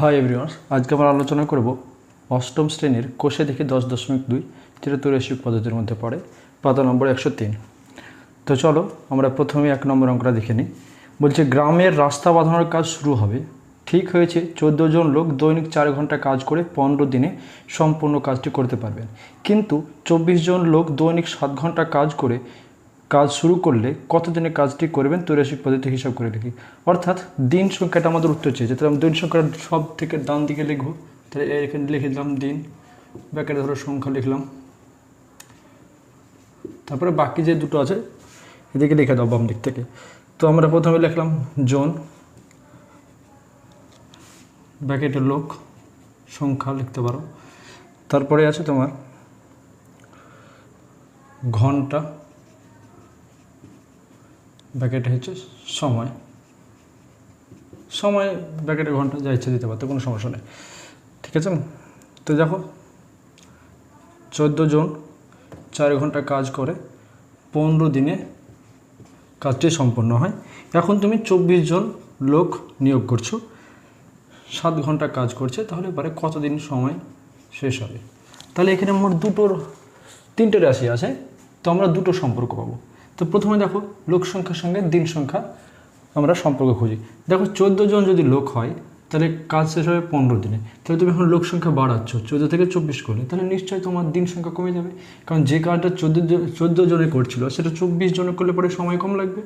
Hi everyone আজকে আমরা আলোচনা করব অষ্টম শ্রেণির কোষে দেখি দশ দশমিক দুই যেটা ত্রিশিক পদ্ধতির মধ্যে পড়ে পাতা নম্বর একশো তিন। তো চলো, আমরা প্রথমে এক নম্বর অঙ্কটা দেখে নিই। বলছে, গ্রামের রাস্তা বাঁধানোর কাজ শুরু হবে। ঠিক হয়েছে, চোদ্দ জন লোক দৈনিক চার ঘণ্টা কাজ করে পনেরো দিনে সম্পূর্ণ কাজটি করতে পারবেন। কিন্তু চব্বিশ জন লোক দৈনিক সাত ঘণ্টা কাজ করে কাজ শুরু করলে কত দিনে কাজটি করবেন ত্রৈরাশিক পদ্ধতি হিসাব করে লিখি অর্থাৎ দিন সংখ্যাটা আমাদের উত্তর চেয়েছে তাহলে আমি দিন সংখ্যাটা সব থেকে ডান দিকে লিখব, তাহলে এখানে লিখে দিলাম দিন, ব্যাকেটে ধরো সংখ্যা লিখলাম। তারপরে বাকি যে দুটো আছে, এদিকে লিখে দাও বাম দিক থেকে। তো আমরা প্রথমে লিখলাম জোন, ব্যাকেটের লোক, সংখ্যা লিখতে পারো। তারপরে আছে তোমার ঘণ্টা ব্যাকেটে হচ্ছে সময়। সময় ব্যাকেটে ঘণ্টা যা ইচ্ছে দিতে পারতো, কোনো সমস্যা নেই। ঠিক আছে? তো দেখো, চোদ্দ জন চার ঘণ্টা কাজ করে, পনেরো দিনে কাজটি সম্পন্ন হয়। এখন তুমি চব্বিশ জন লোক নিয়োগ করছ, সাত ঘণ্টা কাজ করছে, তাহলে এবারে কতদিন সময় শেষ হবে? তাহলে এখানে মোট দুটোর, তিনটে রাশি আছে, তো আমরা দুটো সম্পর্ক পাবো। তো প্রথমে দেখো লোক সংখ্যার সঙ্গে দিন সংখ্যা আমরা সম্পর্ক খুঁজি। দেখো চোদ্দ জন যদি লোক হয়, তাহলে কাজ শেষ হবে পনেরো দিনে। তাহলে তুমি এখন লোক সংখ্যা বাড়াচ্ছ, চোদ্দ থেকে চব্বিশ করলে, তাহলে নিশ্চয়ই তোমার দিন সংখ্যা কমে যাবে। কারণ যে কাজটা চোদ্দ চোদ্দ জনে করছিল, সেটা চব্বিশ জনে করলে পরে সময় কম লাগবে।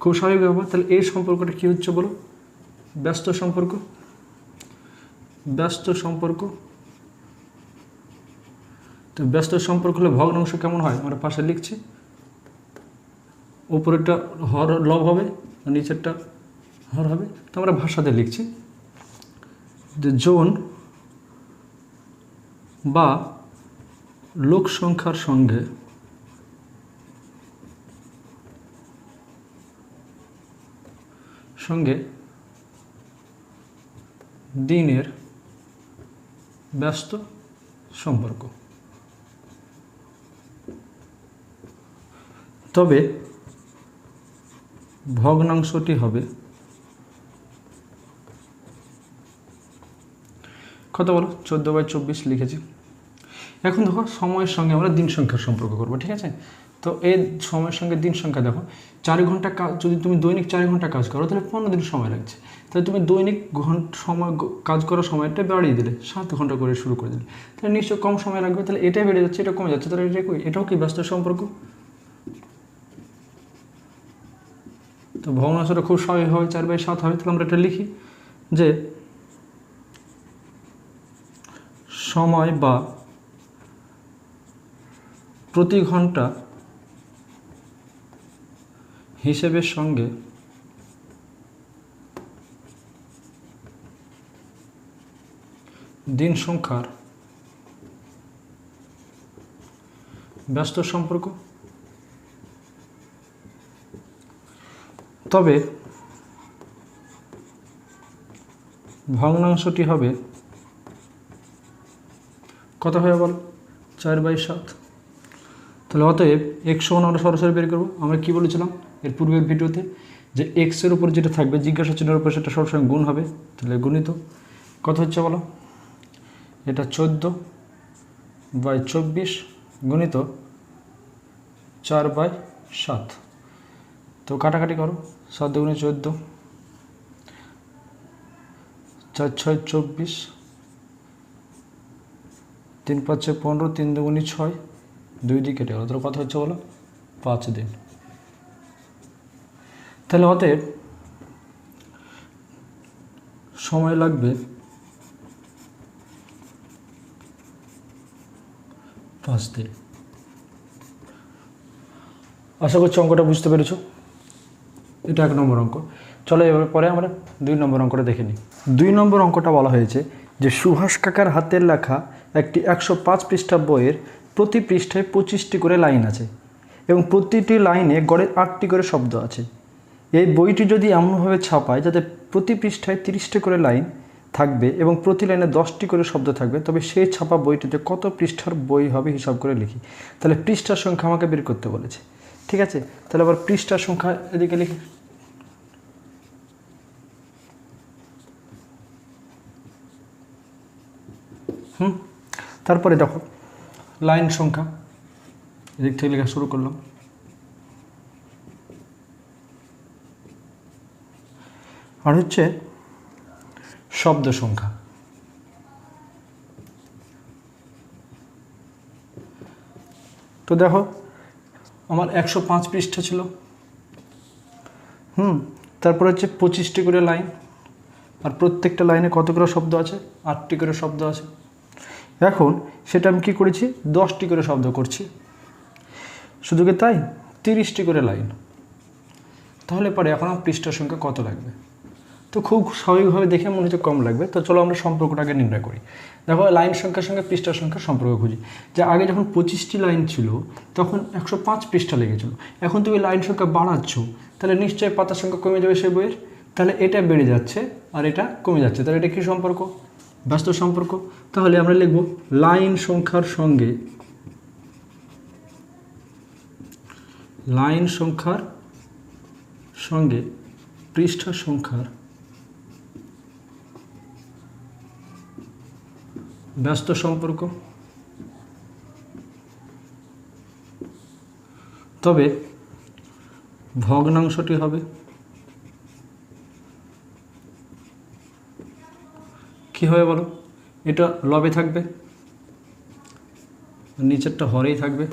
খুব স্বাভাবিক ব্যাপার। তাহলে এই সম্পর্কটা কী হচ্ছে বলো? ব্যস্ত সম্পর্ক। ব্যস্ত সম্পর্ক। তো ব্যস্ত সম্পর্ক হলে ভগ্নাংশ কেমন হয়? আমরা পাশে লিখছি। উপরেরটা হর লব হবে, নিচেরটা হর হবে। তো আমরা ভাষাতে লিখছি যে জোন বা লোক সংখ্যার সঙ্গে সঙ্গে দিনের ব্যস্ত সম্পর্ক। তবে ভগ্নাংশটি হবে। কত বলো? চোদ্দ বাই চব্বিশ লিখেছি। এখন দেখো, সময়ের সঙ্গে আমরা দিন সংখ্যার সম্পর্ক করব, ঠিক আছে? তো এই সময়ের সঙ্গে দিন সংখ্যা দেখো, চার ঘণ্টা কাজ যদি তুমি দৈনিক চার ঘণ্টা কাজ করো, তাহলে পনেরো দিন সময় লাগছে। তাহলে তুমি দৈনিক ঘণ্টা সময় কাজ করার সময়টা বাড়িয়ে দিলে, সাত ঘণ্টা করে শুরু করে দিলে। তাহলে নিশ্চয় কম সময় লাগবে, তাহলে এটাই বেড়ে যাচ্ছে, এটা কমে যাচ্ছে, তাহলে এটা এটাও কি ব্যস্ত সম্পর্ক? তো ভগ্নাংশটা খুব স্বাভাবিক হয়, চার বাই সাত হবে তাহলে আমরা এটা লিখি যে সময় বা প্রতি ঘণ্টা হিসেবের সঙ্গে দিন সংখ্যার ব্যস্ত সম্পর্ক তবে ভগ্নাংশটি হবে কত হবে বল? চার বাই সাত। তাহলে অতএব একশো আমরা সরাসরি বের করব। আমরা কী বলেছিলাম এর পূর্বের ভিডিওতে? যে এক্সের উপর যেটা থাকবে, জিজ্ঞাসা চিহ্নের উপর সেটা সবসময় গুণ হবে। তাহলে গুণিত কত হচ্ছে বলো? এটা চোদ্দ বাই চব্বিশ গুণিত চার বাই সাত। তো কাটাকাটি করো, সাত দুগুণে চোদ্দ, চার ছয় চব্বিশ, তিন পাঁচে পনেরো, তিন দুগুণি ছয়, দুই দিকে কেটে গেলো। তাহলে কত হচ্ছে বলো? পাঁচ দিন তাহলে অতএব সময় লাগবে পাঁচ দিন আশা করছি অঙ্কটা বুঝতে পেরেছ। এটা এক নম্বর অঙ্ক। চলো এবার পরে আমরা দুই নম্বর অঙ্কটা দেখে নিই। দুই নম্বর অঙ্কটা বলা হয়েছে যে সুভাষ কাকার হাতের লেখা একটি একশো পাঁচ পৃষ্ঠা বইয়ের প্রতি পৃষ্ঠায় পঁচিশটি করে লাইন আছে এবং প্রতিটি লাইনে গড়ে আটটি করে শব্দ আছে। এই বইটি যদি এমনভাবে ছাপায় যাতে প্রতি পৃষ্ঠায় তিরিশটি করে লাইন থাকবে এবং প্রতি লাইনে দশটি করে শব্দ থাকবে, তবে সেই ছাপা বইটিতে কত পৃষ্ঠার বই হবে হিসাব করে লিখি। তাহলে পৃষ্ঠার সংখ্যা আমাকে বের করতে বলেছে। ঠিক আছে? তাহলে আবার পৃষ্ঠার সংখ্যা এদিকে লিখি। হুম? তারপরে দেখো, লাইন সংখ্যা, এদিক থেকে লেখা শুরু করলাম। আর হচ্ছে শব্দ সংখ্যা। তো দেখো, আমার একশো পাঁচ পৃষ্ঠা ছিল। হুম, তারপর হচ্ছে পঁচিশটি করে লাইন, আর প্রত্যেকটা লাইনে কত করে শব্দ আছে? আটটি করে শব্দ আছে। এখন সেটা আমি কী করেছি? দশটি করে শব্দ করছি। শুধু কি তাই? তিরিশটি করে লাইন। তাহলে পরে এখন আমার পৃষ্ঠার সংখ্যা কত লাগবে? তো খুব স্বাভাবিকভাবে দেখে মনে হচ্ছে কম লাগবে। তো চলো আমরা সম্পর্কটাকে নির্ণয় করি। দেখো, লাইন সংখ্যার সঙ্গে পৃষ্ঠার সংখ্যার সম্পর্ক খুঁজি। যে আগে যখন পঁচিশটি লাইন ছিল, তখন একশো পাঁচ পৃষ্ঠা লেগেছিল। এখন তুমি লাইন সংখ্যা বাড়াচ্ছ, তাহলে নিশ্চয়ই পাতার সংখ্যা কমে যাবে সেই বইয়ের। তাহলে এটা বেড়ে যাচ্ছে আর এটা কমে যাচ্ছে। তাহলে এটা কী সম্পর্ক? ব্যস্ত সম্পর্ক, তাহলে আমরা লিখব লাইন সংখ্যার সঙ্গে, লাইন সংখ্যার সঙ্গে পৃষ্ঠা সংখ্যার ব্যস্ত সম্পর্ক। তবে ভগ্নাংশটি হবে কি হবে বলো? এটা লবে থাকবে। নিচেরটা হরেই থাকবে।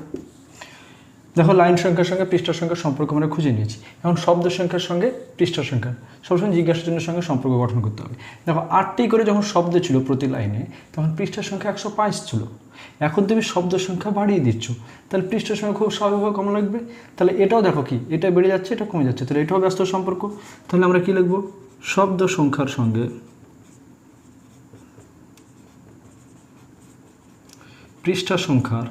দেখো, লাইন সংখ্যার সঙ্গে পৃষ্ঠার সংখ্যার সম্পর্ক আমরা খুঁজে নিয়েছি। এখন শব্দ সংখ্যার সঙ্গে পৃষ্ঠার সংখ্যা। সবসময় জিজ্ঞাসা চিহ্নের সঙ্গে সম্পর্ক গঠন করতে হবে। দেখো, আটটি করে যখন শব্দ ছিল প্রতি লাইনে, তখন পৃষ্ঠার সংখ্যা একশো পাঁচ ছিল। এখন তুমি শব্দ সংখ্যা বাড়িয়ে দিচ্ছ। তাহলে পৃষ্ঠার সংখ্যা খুব স্বাভাবিকভাবে কম লাগবে। তাহলে এটাও দেখো কি, এটা বেড়ে যাচ্ছে, এটা কমে যাচ্ছে। তাহলে এটাও ব্যস্ত সম্পর্ক। তাহলে আমরা কি লিখব? শব্দ সংখ্যার সঙ্গে পৃষ্ঠা সংখ্যার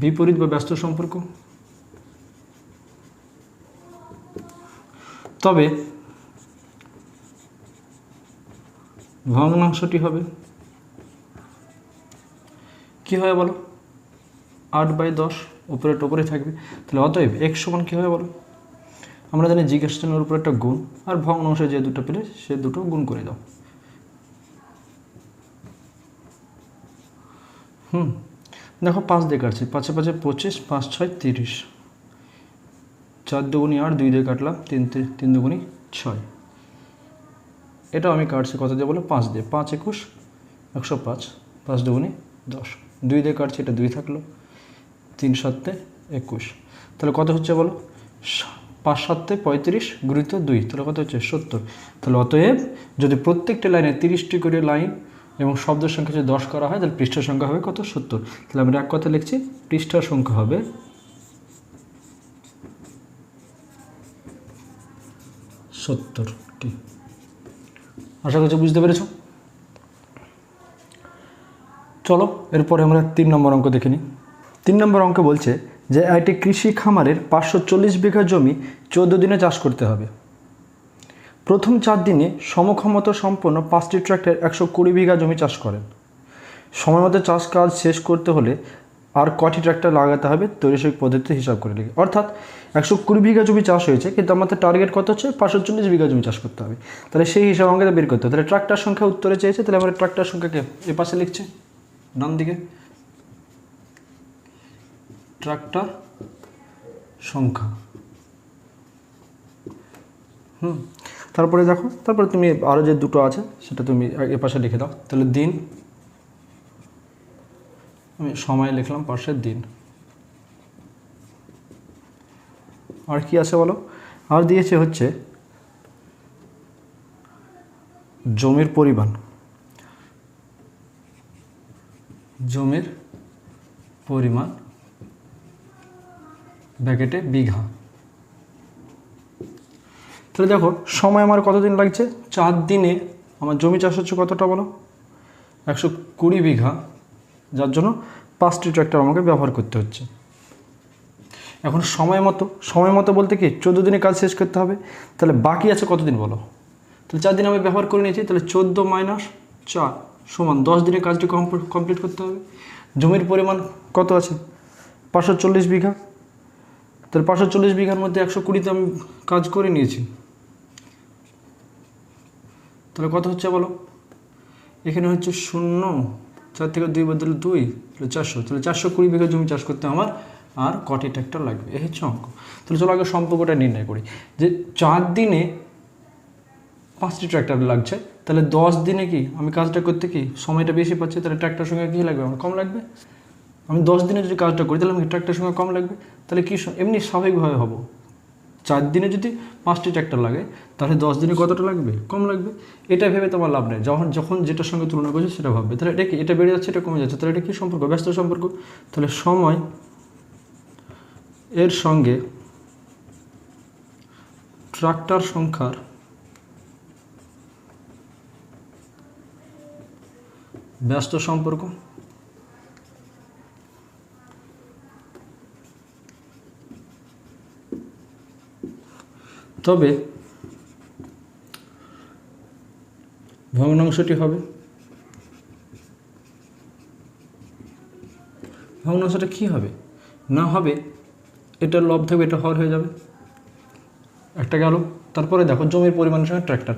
বিপরীত বা ব্যস্ত সম্পর্ক। তবে ভগ্নাংশটি হবে কি হয় বলো? আট বাই দশ, উপরে টোপরে থাকবে। তাহলে অতএব এক সমান কী হবে বলো? আমরা জানি জিজ্ঞাসা চিহ্নের উপরে একটা গুণ, আর ভগ্নাংশ যে দুটো পেলে সে দুটো গুণ করে দাও। হুম, দেখো পাঁচ দিয়ে কাটছি, পাঁচে পাঁচে পঁচিশ, পাঁচ ছয় তিরিশ। চার দুগুনি আট, দুই দিয়ে কাটলাম, তিন তিন দুগুনি ছয়। এটাও আমি কাটছি, কত দিয়ে বলো? পাঁচ দিয়ে। পাঁচ একুশ, একশো পাঁচ পাঁচ দুগুনি দশ। দুই দিয়ে কাটছি, এটা দুই থাকল। তিন সাতে একুশ। তাহলে কত হচ্ছে বলো? পাঁচ সাতে পঁয়ত্রিশ, গুণিত দুই, তাহলে কত হচ্ছে? সত্তর। তাহলে অতএব যদি প্রত্যেকটা লাইনে তিরিশটি করে লাইন এবং শব্দের সংখ্যা যদি দশ করা হয়, তাহলে পৃষ্ঠার সংখ্যা হবে কত? সত্তর। তাহলে আমরা এক কথা লিখছি, পৃষ্ঠার সংখ্যা হবে সত্তরটি। আশা করছি বুঝতে পেরেছ? চলো, এরপরে আমরা তিন নম্বর অঙ্ক দেখে নিই। তিন নম্বর অঙ্ক বলছে যে একটি কৃষি খামারের পাঁচশো চল্লিশ বিঘা জমি চোদ্দ দিনে চাষ করতে হবে। প্রথম চার দিনে সমক্ষমতা সম্পন্ন পাঁচটি ট্র্যাক্টর একশো কুড়ি বিঘা জমি চাষ করেন। সময় মতো চাষ কাজ শেষ করতে হলে আর কটি ট্র্যাক্টর লাগাতে হবে তৈরিসিক পদ্ধতিতে হিসাব করে লিখে। অর্থাৎ একশো কুড়ি বিঘা জমি চাষ হয়েছে, কিন্তু আমাদের টার্গেট কত হচ্ছে? পাঁচশো চল্লিশ বিঘা জমি চাষ করতে হবে। তাহলে সেই হিসাব আমাকে বের করতে হবে। তাহলে ট্রাক্টর সংখ্যা উত্তরে চেয়েছে, তাহলে আমরা ট্রাক্টর সংখ্যাকে এ পাশে লিখছি, ডান দিকে। ট্রাক্টর সংখ্যা। হুম। তারপরে দেখো, তারপরে তুমি আরও যে দুটো আছে, সেটা তুমি এ পাশে লিখে দাও। তাহলে দিন, আমি সময় লিখলাম পাশের দিন। আর কি আছে বলো? আর দিয়েছে হচ্ছে জমির পরিমাণ। জমির পরিমাণ, ব্যাকেটে বিঘা। তাহলে দেখো, সময় আমার কতদিন লাগছে? চার দিনে আমার জমি চাষ হচ্ছে কতটা বলো? একশো কুড়ি বিঘা। যার জন্য পাঁচটি ট্র্যাক্টর আমাকে ব্যবহার করতে হচ্ছে। এখন সময় মতো সময় মতো বলতে কি, চোদ্দ দিনে কাজ শেষ করতে হবে। তাহলে বাকি আছে কতদিন বলো? তাহলে চার দিন আমি ব্যবহার করে নিয়েছি, তাহলে চোদ্দ মাইনাস চার সমান দশ দিনে কাজটি কমপ্লিট করতে হবে। জমির পরিমাণ কত আছে? পাঁচশো চল্লিশ বিঘা। তাহলে পাঁচশো চল্লিশ বিঘার মধ্যে একশো কুড়িতে আমি কাজ করে নিয়েছি। তাহলে কত হচ্ছে বলো? এখানে হচ্ছে শূন্য, চার থেকে দুই বদলে দুই, তাহলে চারশো। তাহলে চারশো কুড়ি বিঘা জমি চাষ করতে আমার আর কটি ট্র্যাক্টর লাগবে? এই হচ্ছে অঙ্ক। তাহলে চলো আগে সম্পর্কটা নির্ণয় করি। যে চার দিনে পাঁচটি ট্র্যাক্টর লাগছে, তাহলে দশ দিনে কি আমি কাজটা করতে কি সময়টা বেশি পাচ্ছি? তাহলে ট্র্যাক্টর সঙ্গে কী লাগবে? আমার কম লাগবে? আমি দশ দিনে যদি কাজটা করি, তাহলে আমাকে ট্র্যাক্টর সঙ্গে কম লাগবে? তাহলে কি এমনি স্বাভাবিকভাবে হব। চার দিনে যদি পাঁচটি ট্র্যাক্টর লাগে তাহলে দশ দিনে কতটা লাগবে? কম লাগবে? এটা ভেবে তোমার লাভ নেই। যখন যখন যেটার সঙ্গে তুলনা করছে সেটা ভাববে। তাহলে এটা কি? এটা বেড়ে যাচ্ছে, এটা কমে যাচ্ছে। তাহলে এটা কি সম্পর্ক? ব্যস্ত সম্পর্ক? তাহলে সময় এর সঙ্গে ট্রাক্টর সংখ্যার ব্যস্ত সম্পর্ক তবে ভগ্নাংশটি হবে। ভগ্নাংশটা কী হবে? না হবে, এটা লব থাকবে, এটা হর হয়ে যাবে। একটা গেল, তারপরে দেখো জমির পরিমাণের সঙ্গে ট্র্যাক্টর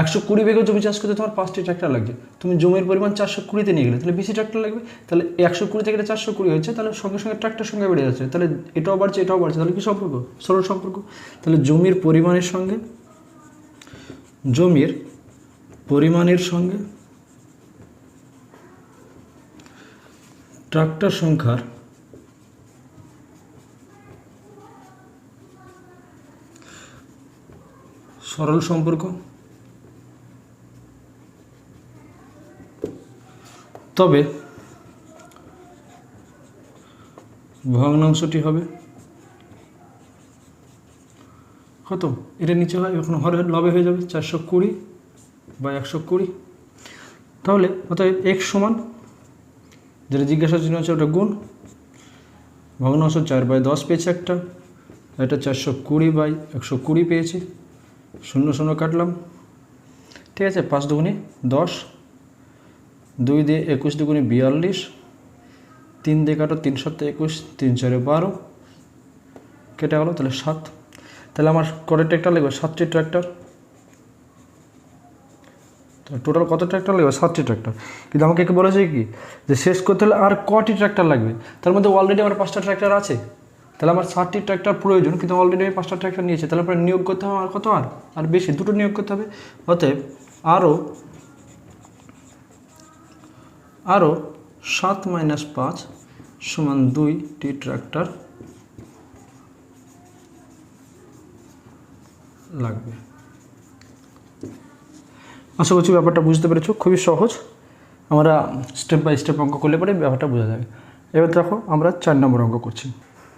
একশো কুড়ি বিঘা জমি চাষ করতে তোমার পাঁচটি ট্র্যাক্টর লাগছে তুমি জমির পরিমাণ চারশো কুড়িতে নিয়ে গেলে, তাহলে বেশি ট্র্যাক্টর লাগবে? তাহলে একশো কুড়ি থেকে এটা চারশো কুড়ি হচ্ছে তাহলে সঙ্গে সঙ্গে ট্র্যাক্টর সঙ্গে বেড়ে যাচ্ছে। তাহলে এটাও বাড়ছে এটাও বাড়ছে, তাহলে কি সম্পর্ক? সরল সম্পর্ক। তাহলে জমির পরিমাণের সঙ্গে জমির পরিমাণের সঙ্গে ট্রাক্টর সংখ্যার সরল সম্পর্ক। তবে ভগ্নাংশটি হবে কত? এটা নিচে হয়, এখন হরে লবে হয়ে যাবে, চারশো কুড়ি। বা একশো কুড়ি। তাহলে অতএব এক সমান, যেটা জিজ্ঞাসা চিহ্ন হচ্ছে ওটা গুণ। ভগ্নাংশ চার বাই দশ পেয়েছে একটা, এটা চারশো কুড়ি বাই একশো কুড়ি পেয়েছি। শূন্য শূন্য কাটলাম। ঠিক আছে, পাঁচ দুগুণে দশ, দুই দিয়ে একুশ দুগুণে বিয়াল্লিশ, তিন দিয়ে কাটো তিন সাত একুশ, তিন চারে বারো, কেটে গেলো তাহলে সাত। তাহলে আমার কটা ট্র্যাক্টর লাগবে সাতটি ট্র্যাক্টর। টোটাল কত ট্র্যাক্টর লাগবে? সাতটি ট্র্যাক্টর কিন্তু আমাকে কি বলেছে কি? যে শেষ করতে হলে আর কটি ট্র্যাক্টর লাগবে? তার মধ্যে অলরেডি আমার পাঁচটা ট্র্যাক্টর আছে। তাহলে আমার ষাটটি ট্র্যাক্টর প্রয়োজন, কিন্তু অলরেডি আমি পাঁচটা ট্র্যাক্টর নিয়েছি। তাহলে পরে নিয়োগ করতে হবে আর কত আর? আর বেশি, দুটো নিয়োগ করতে হবে। অতএব আরও আরও সাত মাইনাস পাঁচ সমান দুইটি ট্র্যাক্টর লাগবে। আশা করছি ব্যাপারটা বুঝতে পেরেছ। খুবই সহজ। আমরা স্টেপ বাই স্টেপ অঙ্ক করলে পরে ব্যাপারটা বোঝা যাবে। এবার দেখো, আমরা চার নম্বর অঙ্ক করছি।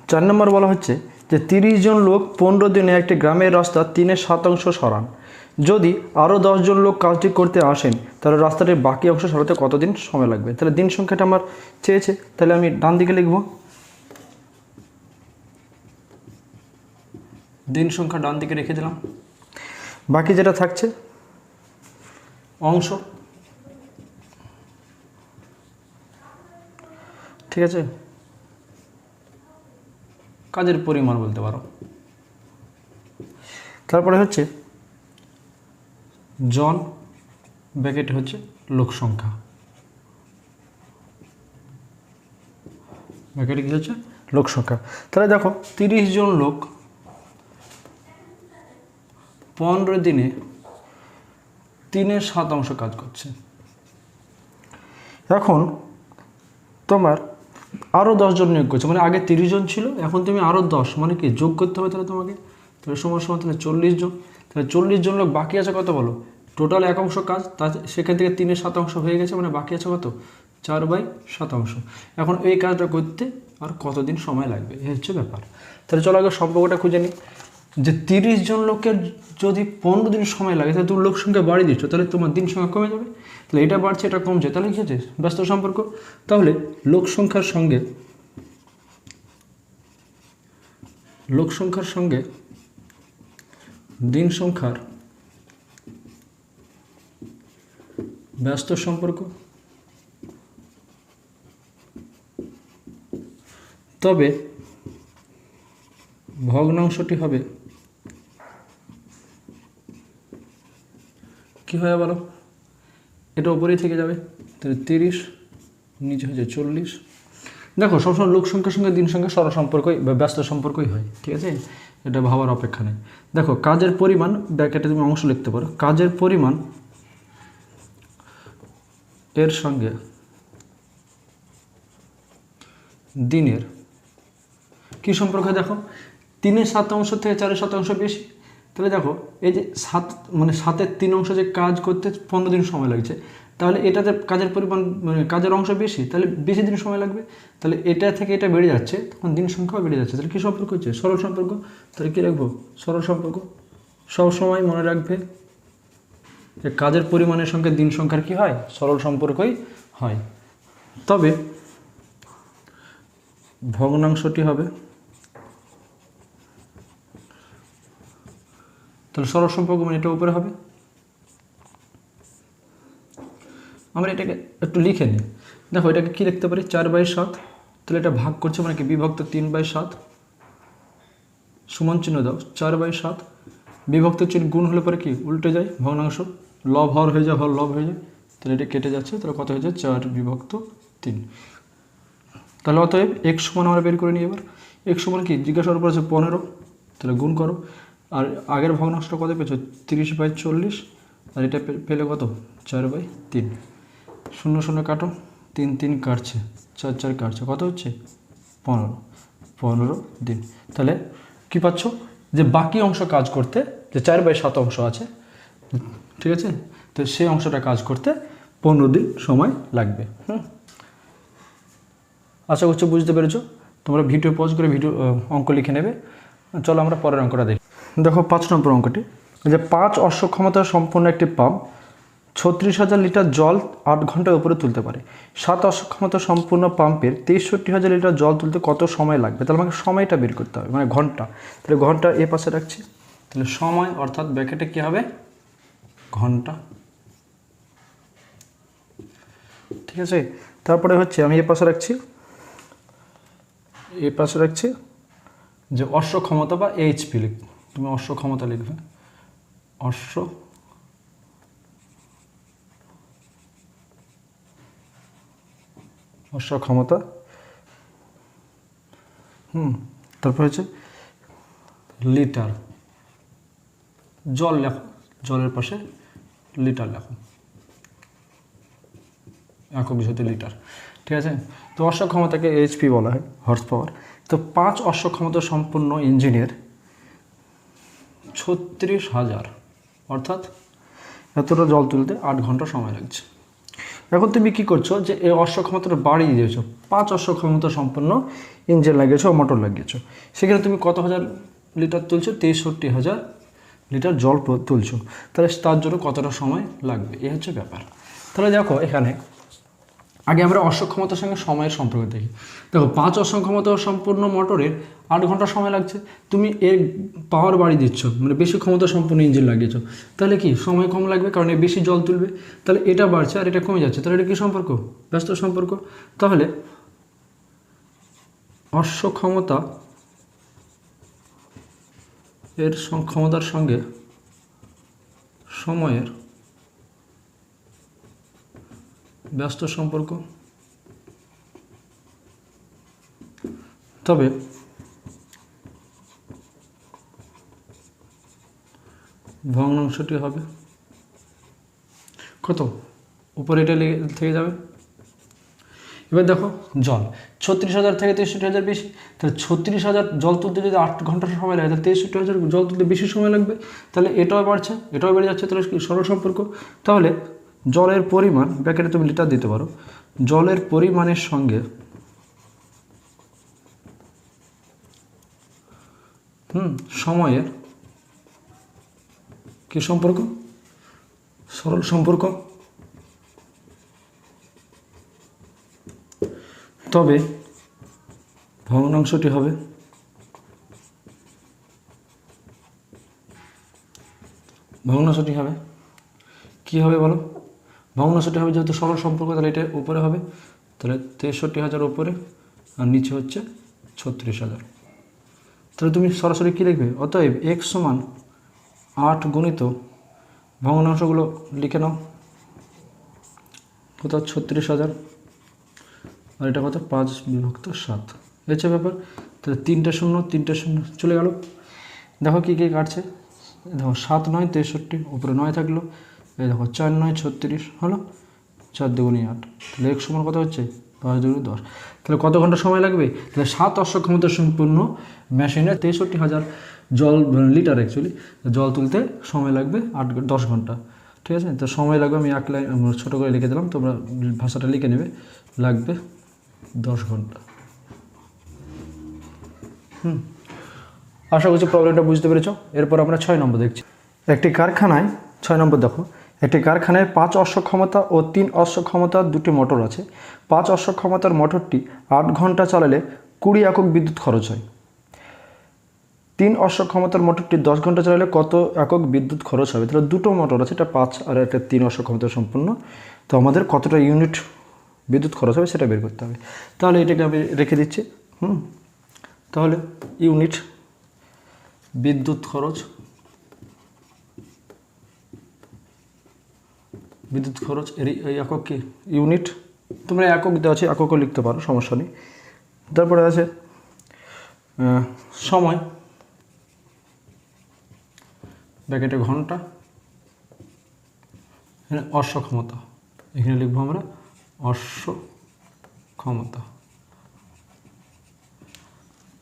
চার নম্বর বলা হচ্ছে যে তিরিশ জন লোক পনেরো দিনে একটি গ্রামের রাস্তা তিনের শতাংশ সরান। যদি আরও দশজন লোক কাজটি করতে আসেন, তাহলে রাস্তাটির বাকি অংশ সরাতে কতদিন সময় লাগবে? তাহলে দিন সংখ্যাটা আমার চেয়েছে, তাহলে আমি ডান দিকে লিখব। দিন সংখ্যা ডান দিকে রেখে দিলাম। বাকি যেটা থাকছে অংশ। ঠিক আছে? কাজের পরিমাণ বলতে পারো। তারপরে হচ্ছে, জন ব্যাকেট হচ্ছে লোক সংখ্যা। ব্যাকেটে কী হচ্ছে? লোক সংখ্যা। তাহলে দেখো, তিরিশ জন লোক পনেরো দিনে তিনের শতাংশ কাজ করছে। এখন তোমার আরও দশজন নিয়োগ করছে মানে আগে তিরিশ জন ছিল, এখন তুমি আরও দশ মানে কি যোগ করতে হবে তাহলে তোমাকে? তাহলে সময় সময় তাহলে চল্লিশ জন। তাহলে চল্লিশ জন লোক বাকি আছে কত বলো? টোটাল এক অংশ কাজ তা সেখান থেকে তিনের শতাংশ হয়ে গেছে মানে বাকি আছে কত? চার বাই শতাংশ। এখন এই কাজটা করতে আর কতদিন সময় লাগবে, এই হচ্ছে ব্যাপার। তাহলে চলো আগে সম্পর্কটা খুঁজে নিই। যে তিরিশ জন লোকের যদি পনেরো দিন সময় লাগে, তাহলে তুমি লোক সংখ্যা বাড়িয়ে দিচ্ছ, তাহলে তোমার দিন সংখ্যা কমে যাবে। তাহলে এটা বাড়ছে, এটা কমছে, তাহলে কী হচ্ছে? ব্যস্ত সম্পর্ক। তাহলে লোক সংখ্যার সঙ্গে লোক সংখ্যার সঙ্গে দিন সংখ্যার ব্যস্ত সম্পর্ক। তবে ভগ্নাংশটি হবে কী হয় বলো? এটা ওপরেই থেকে যাবে। তাহলে তিরিশ নিচে হয়ে যায় চল্লিশ। দেখো, সবসময় লোক সংখ্যার সঙ্গে দিন সংখ্যা সর সম্পর্কই বা ব্যস্ত সম্পর্কই হয়, ঠিক আছে? এটা ভাবার অপেক্ষা নেই। দেখো, কাজের পরিমাণ, ব্যাকেটে তুমি অংশ লিখতে পারো, কাজের পরিমাণ এর সঙ্গে দিনের কী সম্পর্ক দেখো? তিনের শতাংশ থেকে চারের শতাংশ বেশি তাহলে দেখো, এই যে সাত মানে সাতের তিন অংশ যে কাজ করতে পনেরো দিন সময় লাগছে, তাহলে এটাতে কাজের পরিমাণ মানে কাজের অংশ বেশি, তাহলে বেশি দিন সময় লাগবে? তাহলে এটা থেকে এটা বেড়ে যাচ্ছে, তখন দিন সংখ্যাও বেড়ে যাচ্ছে, তাহলে কী সম্পর্ক হচ্ছে? সরল সম্পর্ক? তাহলে কী রাখব? সরল সম্পর্ক। সব সময় মনে রাখবে যে কাজের পরিমাণের সঙ্গে দিন সংখ্যার কী হয়? সরল সম্পর্কই হয়। তবে ভগ্নাংশটি হবে তাহলে সরল সম্পর্ক মানে এটা উপরে হবে? আমরা এটাকে একটু লিখে নিই। দেখো, এটাকে কী লিখতে পারি? চার বাই সাত। তাহলে এটা ভাগ করছে মানে কি? বিভক্ত তিন বাই সাত। সমান চিহ্ন দাও। চার বাই সাত। বিভক্ত চিহ্ন গুণ হলে পরে কি? উল্টে যায়, ভগ্নাংশ। লব হর হয়ে যায়, হর লব হয়ে যায়। তাহলে এটা কেটে যাচ্ছে। তাহলে কত হয়ে যায়? চার বিভক্ত তিন। তাহলে অতএব এক সমান আমরা বের করে নিই এবার। এক সমান কি? জিজ্ঞাসার উপর আছে পনেরো। তাহলে গুণ করো। আর আগের ভগ্নাংশটা কত পেয়েছ? তিরিশ বাই চল্লিশ। আর এটা পেলে কত? চার বাই তিন। শূন্য শূন্য কাটো, তিন তিন কাটছে। চার চার কাটছে। কত হচ্ছে? পনেরো। পনেরো দিন। তাহলে কী পাচ্ছ? যে বাকি অংশ কাজ করতে, যে চার বাই সাত অংশ আছে, ঠিক আছে? তো সেই অংশটা কাজ করতে পনেরো দিন সময় লাগবে। হুম? আশা করছি বুঝতে পেরেছ। তোমরা ভিডিও পজ করে ভিডিও অঙ্ক লিখে নেবে। চলো আমরা পরের অঙ্কটা দেখি। দেখো পাঁচ নম্বর অঙ্কটি। যে পাঁচ অশ্ব ক্ষমতা সম্পন্ন একটি পাম্প ছত্রিশ হাজার লিটার জল আট ঘণ্টার উপরে তুলতে পারে। সাত অশ্ব ক্ষমতা সম্পূর্ণ পাম্পের তেষট্টি হাজার লিটার জল তুলতে কত সময় লাগবে? তাহলে আমাকে সময়টা বের করতে হবে মানে ঘণ্টা। তাহলে ঘণ্টা এ পাশে রাখছি। তাহলে সময় অর্থাৎ ব্যাকেটে কী হবে? ঘণ্টা। ঠিক আছে? তারপরে হচ্ছে আমি এ পাশে রাখছি। এ পাশে রাখছি যে অশ্ব ক্ষমতা বা এইচপি লিখ তুমি অশ্ব ক্ষমতা লিখবে। অশ্ব। অশ্ব ক্ষমতা। হুম, তারপর হচ্ছে লিটার। জল লেখো, জলের পাশে লিটার লেখো। একক বিষয়তে লিটার। ঠিক আছে? তো অশ্ব ক্ষমতাকে এইচপি বলা হয় হর্স পাওয়ার তো পাঁচ অশ্ব ক্ষমতা সম্পন্ন ইঞ্জিনের ছত্রিশ হাজার। অর্থাৎ এতটা জল তুলতে আট ঘণ্টা সময় লাগছে। এখন তুমি কি করছ যে এই অশ্ব ক্ষমতাটা বাড়িয়ে দিয়েছ, পাঁচ অশ্ব ক্ষমতা সম্পন্ন ইঞ্জিন লাগিয়েছো মোটর লাগিয়েছো। সেখানে তুমি কত হাজার লিটার তুলছো? তেষট্টি হাজার লিটার জল তুলছো। তাহলে তার জন্য কতটা সময় লাগবে? এই হচ্ছে ব্যাপার। তাহলে দেখো এখানে আগে আমরা অসক্ষমতার সঙ্গে সময়ের সম্পর্ক দেখি। দেখো, পাঁচ অসক্ষমতা সম্পূর্ণ মোটরের আট ঘণ্টা সময় লাগছে। তুমি এর পাওয়ার বাড়ি দিচ্ছ মানে বেশি ক্ষমতা সম্পন্ন ইঞ্জিন লাগিয়েছ। তাহলে কি, সময় কম লাগবে কারণ এ বেশি জল তুলবে? তাহলে এটা বাড়ছে আর এটা কমে যাচ্ছে, তাহলে এটা কী সম্পর্ক? ব্যস্ত সম্পর্ক। তাহলে অশ্ব ক্ষমতা এর ক্ষমতার সঙ্গে সময়ের ব্যস্ত সম্পর্ক। তবে ভগ্নাংশটি হবে কত? উপরে এটা থেকে যাবে। এবার দেখো জল, ছত্রিশ হাজার থেকে তেষট্টি হাজার বেশি। তাহলে ছত্রিশ হাজার জল তুলতে যদি আট ঘণ্টা সময় লাগে, তাহলে তেষট্টি হাজার জল তুলতে বেশি সময় লাগবে। তাহলে এটাও বাড়ছে, এটাও বেড়ে যাচ্ছে, তাহলে কি সরল সম্পর্ক। তাহলে জলের পরিমাণ ব্যাকেটে তুমি লিটার দিতে পারো, জলের পরিমাণের সঙ্গে, হুম, সময়ের কি সম্পর্ক? সরল সম্পর্ক। তবে ভগ্নাংশটি হবে ভগ্নাংশটি হবে কি হবে বলো? ভগ্নাংশটি হবে যেহেতু সরল সম্পর্ক, তাহলে এটা উপরে হবে। তাহলে তেষট্টি হাজার উপরে, আর নিচে হচ্ছে ছত্রিশ হাজার। তাহলে তুমি সরাসরি কী লিখবে? অতএব এক সমান আট গণিত ভগ্নাংশগুলো লিখে নাও। কোথাও ছত্রিশ হাজার, আর এটা কত? পাঁচ বিভক্ত সাত। হচ্ছে ব্যাপার? তাহলে তিনটে শূন্য তিনটে শূন্য, চলে গেল। দেখো কী কী কাটছে? দেখো, সাত নয়, তেষট্টি, উপরে নয় থাকল। এই দেখো, চার নয় ছত্রিশ, হলো? চার দুগুণি আট। তাহলে এক সমান কত হচ্ছে? পাঁচ দুগুণি দশ। তাহলে কত ঘণ্টা সময় লাগবে? তাহলে সাত অশ্ব ক্ষমতা সম্পূর্ণ মেশিনে তেষট্টি হাজার জল, লিটার অ্যাকচুয়ালি জল তুলতে সময় লাগবে আট দশ ঘণ্টা। ঠিক আছে? তো সময় লাগবে, আমি এক লাইন ছোটো করে লিখে দিলাম, তোমরা ভাষাটা লিখে নেবে। লাগবে দশ ঘণ্টা। হুম। আশা করছি প্রবলেমটা বুঝতে পেরেছ। এরপর আমরা ছয় নম্বর দেখছি। একটি কারখানায়, ছয় নম্বর দেখো একটি কারখানায় পাঁচ অশ্ব ক্ষমতা ও তিন অশ্ব ক্ষমতার দুটি মোটর আছে। পাঁচ অশ্ব ক্ষমতার মোটরটি আট ঘণ্টা চালালে কুড়ি একক বিদ্যুৎ খরচ হয়। তিন অশ্ব ক্ষমতার মোটরটি দশ ঘণ্টা চালালে কত একক বিদ্যুৎ খরচ হবে? তাহলে দুটো মোটর আছে, এটা পাঁচ আর একটা তিন অশ্ব ক্ষমতা সম্পূর্ণ তো আমাদের কতটা ইউনিট বিদ্যুৎ খরচ হবে সেটা বের করতে হবে। তাহলে এটাকে আমি রেখে দিচ্ছি। হুম। তাহলে ইউনিট বিদ্যুৎ খরচ বিদ্যুৎ খরচ এর এই- একক কি? ইউনিট? তোমরা একক দেওয়া আছে এককও লিখতে পারো, সমস্যা নেই। তারপরে আছে সময়। ব্যাকেটে ঘণ্টা। এখানে অশ্ব ক্ষমতা এখানে লিখব আমরা অশ্ব ক্ষমতা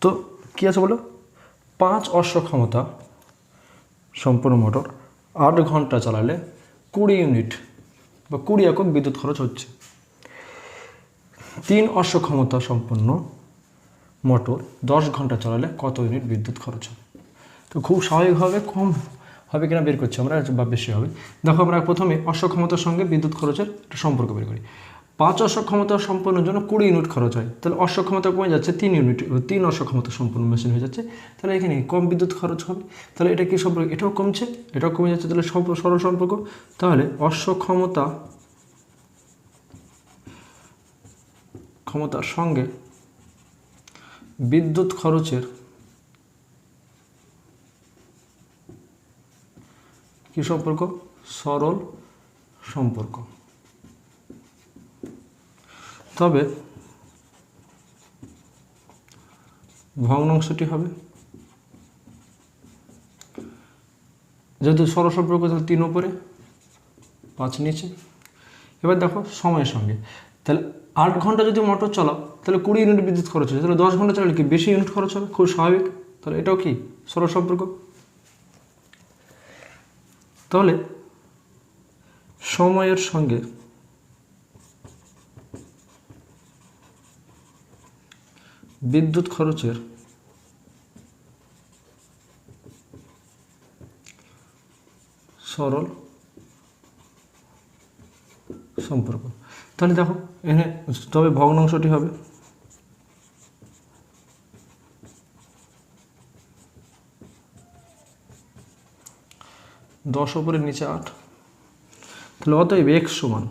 তো কী আছে বলো? পাঁচ অশ্ব ক্ষমতা সম্পূর্ণ মোটর, আট ঘণ্টা চালালে কুড়ি ইউনিট। বা কুড়ি একক বিদ্যুৎ খরচ হচ্ছে। তিন অশ্ব ক্ষমতা সম্পন্ন মোটর দশ ঘণ্টা চালালে কত ইউনিট বিদ্যুৎ খরচ হবে? তো খুব স্বাভাবিকভাবে কম হবে কিনা বের করছি আমরা, বা বেশি হবে। দেখো আমরা প্রথমে অসক্ষমতার ক্ষমতার সঙ্গে বিদ্যুৎ খরচের একটা সম্পর্ক বের করি। পাঁচ অশ্ব ক্ষমতা সম্পন্নের জন্য কুড়ি ইউনিট খরচ হয়। তাহলে অসক্ষমতা কমে যাচ্ছে তিন ইউনিট, তিন অশ্ব ক্ষমতা সম্পন্ন মেশিন হয়ে যাচ্ছে। তাহলে এখানে কম বিদ্যুৎ খরচ হবে। তাহলে এটা কি সম্পর্ক? এটাও কমছে, এটাও কমে যাচ্ছে। তাহলে সরল সম্পর্ক। তাহলে অশ্ব ক্ষমতা ক্ষমতার সঙ্গে বিদ্যুৎ খরচের কী সম্পর্ক? সরল সম্পর্ক। তবে ভগ্নাংশটি হবে। যেহেতু সরল সম্পর্ক তাহলে তিন উপরে, পাঁচ নিচে। এবার দেখো সময়ের সঙ্গে। তাহলে আট ঘণ্টা যদি মোটর চালাও, তাহলে কুড়ি ইউনিট বিদ্যুৎ খরচ হচ্ছে তাহলে দশ ঘণ্টা চালালে কি বেশি ইউনিট খরচ হবে? খুব স্বাভাবিক। তাহলে এটাও কি? সরল সম্পর্ক। তাহলে সময়ের সঙ্গে বিদ্যুৎ খরচের সরল সম্পর্ক। তাহলে দেখো, এখানে তবে ভগ্নাংশটি হবে। দশ ওপরে নিচে আট। তাহলে অতএব এক্স সমান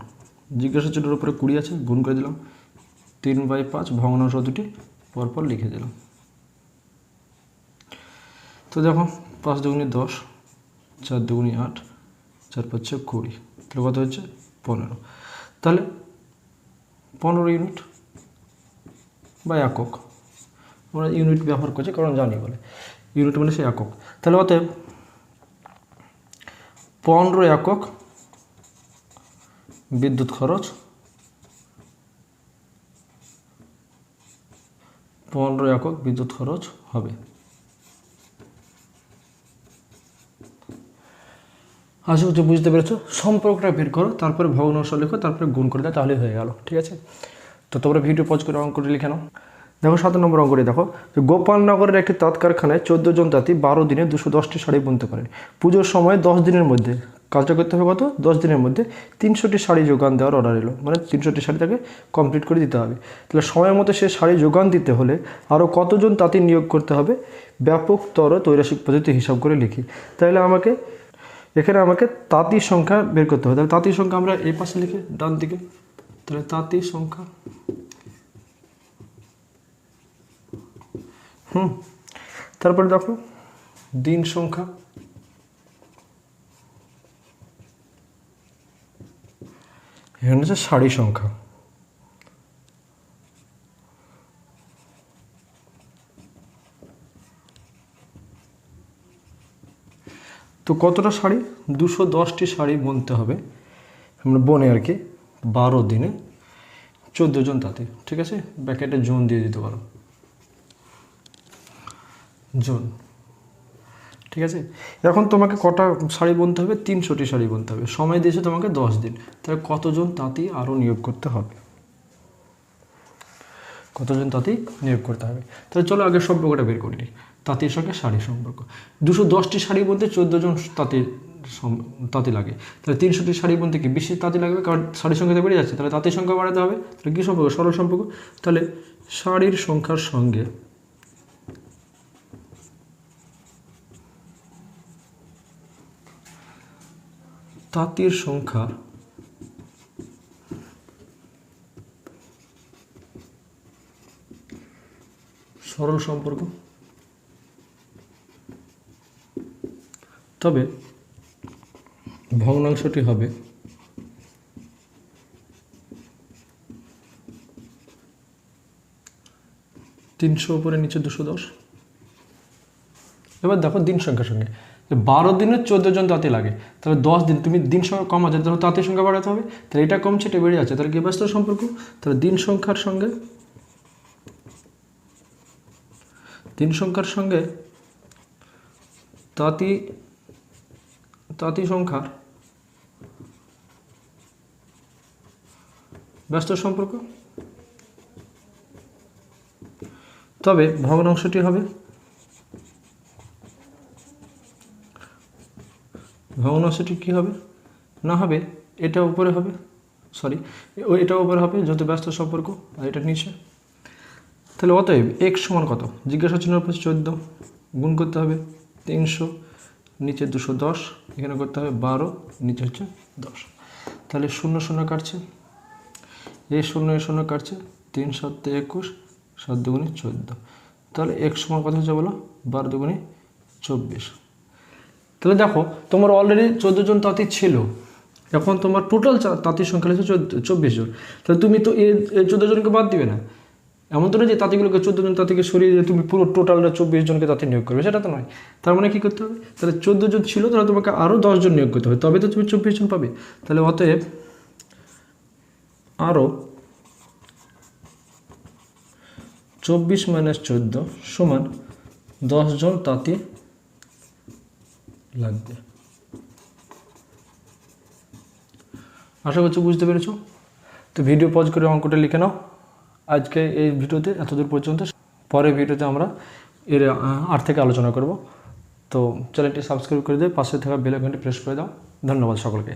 জিজ্ঞাসা চিহ্নের উপরে কুড়ি আছে, গুণ করে দিলাম। তিন বাই পাঁচ ভগ্নাংশ দুটি। পরপর লিখে দিলাম। তো দেখো, পাঁচ দুগুনি দশ, চার দুগুনি আট, চার পাঁচে কুড়ি, তাহলে কত হচ্ছে? পনেরো। তাহলে পনেরো ইউনিট বা একক, আমরা ইউনিট ব্যবহার করছি কারণ জানি বলে। ইউনিট মানে সে একক। তাহলে অতএব পনেরো একক বিদ্যুৎ খরচ পনেরো একক বিদ্যুৎ খরচ হবে। আশা করছি বুঝতে পেরেছ। সম্পর্কটা বের করো, তারপরে ভগ্নাংশ লেখো, তারপরে গুণ করে দাও, তাহলে হয়ে গেল, ঠিক আছে? তো তোমরা ভিডিও পজ করে অঙ্কটি লিখে নাও। দেখো, সাত নম্বর অঙ্কটি দেখো। গোপালনগরের একটি তাঁত কারখানায় চোদ্দ জন তাঁতি বারো দিনে দুশো দশটি শাড়ি বুনতে পারে পুজোর সময় দশ দিনের মধ্যে কাজটা করতে হবে কত? দশ দিনের মধ্যে তিনশোটি শাড়ি যোগান দেওয়ার অর্ডার এলো। মানে তিনশোটি শাড়ি তাকে কমপ্লিট করে দিতে হবে। তাহলে সময় মতো সে শাড়ি যোগান দিতে হলে আরও কতজন তাঁতি নিয়োগ করতে হবে? ব্যাপকতর তৈরাসিক পদ্ধতি হিসাব করে লিখি। তাহলে আমাকে, এখানে আমাকে তাঁতির সংখ্যা বের করতে হবে। তাহলে তাঁতির সংখ্যা আমরা এই পাশে লিখে ডান দিকে, তাহলে তাঁতির সংখ্যা, হুম, তারপরে দেখো, দিন সংখ্যা এখানে হচ্ছে সারি সংখ্যা। তো কতটা শাড়ি দুশো দশটি শাড়ি বুনতে হবে। আমরা বনে আর কি, বারো দিনে। চোদ্দ জন তাতে, ঠিক আছে? ব্যাকেটে জোন দিয়ে দিতে পারো। জোন। ঠিক আছে? এখন তোমাকে কটা শাড়ি বুনতে হবে? তিনশোটি শাড়ি বুনতে হবে। সময় দিয়েছে তোমাকে দশ দিন। তাহলে কতজন তাঁতি আরও নিয়োগ করতে হবে? কতজন তাঁতি নিয়োগ করতে হবে? তাহলে চলো আগে সম্পর্কটা বের করি তাঁতির সঙ্গে শাড়ির সম্পর্ক। দুশো দশটি শাড়ি বলতে চোদ্দ জন তাঁতি সম- তাঁতি লাগে। তাহলে তিনশোটি শাড়ি বলতে কি বেশি তাঁতি লাগবে? কারণ শাড়ির সংখ্যা বেড়ে যাচ্ছে। তাহলে তাঁতির সংখ্যা বাড়াতে হবে। তাহলে কী সম্পর্ক? সরল সম্পর্ক। তাহলে শাড়ির সংখ্যার সঙ্গে তাঁতির সংখ্যা সরল সম্পর্ক। তবে ভগ্নাংশটি হবে তিনশো উপরে নিচে দুশো দশ। এবার দেখো দিন সংখ্যার সঙ্গে। বারো দিনে চোদ্দ জন তাঁতি লাগে। তাহলে দশ দিন, তুমি দিন সংখ্যা কম আছে, তাহলে তাঁতির সংখ্যা বাড়াতে হবে। তাহলে এটা কমছে এটা বেড়ে যাচ্ছে, তাহলে কি ব্যস্ত সম্পর্ক? তাহলে দিন সংখ্যার সঙ্গে, দিন সংখ্যার সঙ্গে তাঁতি তাঁতি সংখ্যার ব্যস্ত সম্পর্ক। তবে ভগ্নাংশটি হবে ভগ্নাংশটি কী হবে? না হবে, এটা উপরে হবে সরি এটা উপরে হবে যত ব্যস্ত সম্পর্ক, আর এটা নিচে। তাহলে অতএব এক সমান কত? জিজ্ঞাসা চিহ্নের উপর চোদ্দ, গুণ করতে হবে তিনশো, নিচে দুশো দশ, এখানে করতে হবে বারো, নিচে হচ্ছে দশ। তাহলে শূন্য শূন্য কাটছে। এ শূন্য এ শূন্য কাটছে, তিন সাতে একুশ, সাত দুগুণে চোদ্দ। তাহলে এক সমান কত হচ্ছে বলো? বারো দুগুণে চব্বিশ। তাহলে দেখো, তোমার অলরেডি চোদ্দ জন তাঁতি ছিল। এখন তোমার টোটাল তাঁতির সংখ্যা হচ্ছে চব্বিশ জন। তাহলে তুমি তো এই চোদ্দ জনকে বাদ দিবে না। এমন তো না যে তাঁতিগুলোকে চোদ্দ জন তাঁতিকে সরিয়ে দিয়ে তুমি পুরো টোটালটা চব্বিশ জনকে তাঁতি নিয়োগ করবে, সেটা তো নয়। তার মানে কী করতে হবে? তাহলে চোদ্দ জন ছিল, তাহলে তোমাকে আরও জন নিয়োগ করতে হবে। তবে তো তুমি চব্বিশ জন পাবে। তাহলে অতএব আরও চব্বিশ মাইনাস চোদ্দ সমান দশজন তাঁতি লাগবে আশা করছি বুঝতে পেরেছ? তো ভিডিও পজ করে অঙ্কটা লিখে নাও। আজকে এই ভিডিওতে এতদূর পর্যন্ত, পরের ভিডিওতে আমরা এর আর থেকে আলোচনা করব। তো চ্যানেলটি সাবস্ক্রাইব করে দিয়ে পাশে থাকা বেল প্রেস করে দাও। ধন্যবাদ সকলকে।